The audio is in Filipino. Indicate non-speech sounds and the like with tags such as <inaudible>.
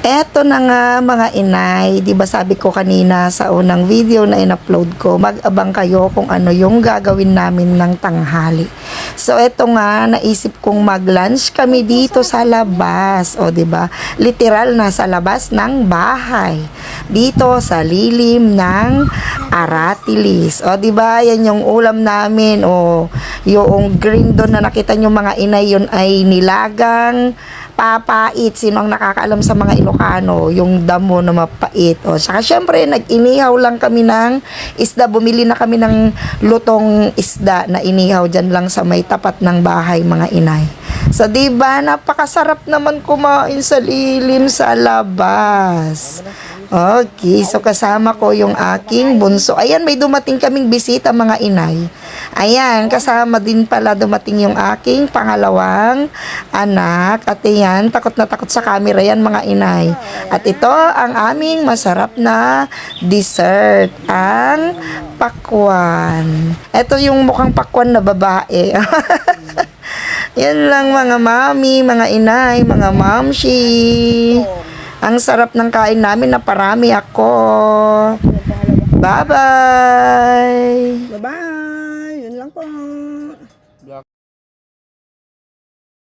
Eto na nga mga inay, 'di ba sabi ko kanina sa unang video na in-upload ko, mag-abang kayo kung ano yung gagawin namin ng tanghali. So eto nga, naisip kong mag-lunch kami dito sa labas, o 'di ba? Literal na sa labas ng bahay. Dito sa lilim ng Aratilis. O 'di ba? Yan yung ulam namin o yung green doon na nakita nyo mga inay yun ay nilagang papait. Sino ang nakakaalam sa mga Ilocano? Yung damo na mapait. O, saka syempre, nag-inihaw lang kami ng isda. Bumili na kami ng lutong isda na inihaw dyan lang sa may tapat ng bahay, mga inay. So, di ba napakasarap naman kumain sa lilim sa labas. Okay, so kasama ko yung aking bunso. Ayan, may dumating kaming bisita mga inay. Ayan, kasama din pala dumating yung aking pangalawang anak. At ayan, takot na takot sa camera yan mga inay. At ito ang aming masarap na dessert, ang pakwan. Ito yung mukhang pakwan na babae. <laughs> Yan lang mga mami, mga inay, mga mamshi. Ang sarap ng kain namin na parami ako. Bye-bye! Bye-bye! Yun lang po.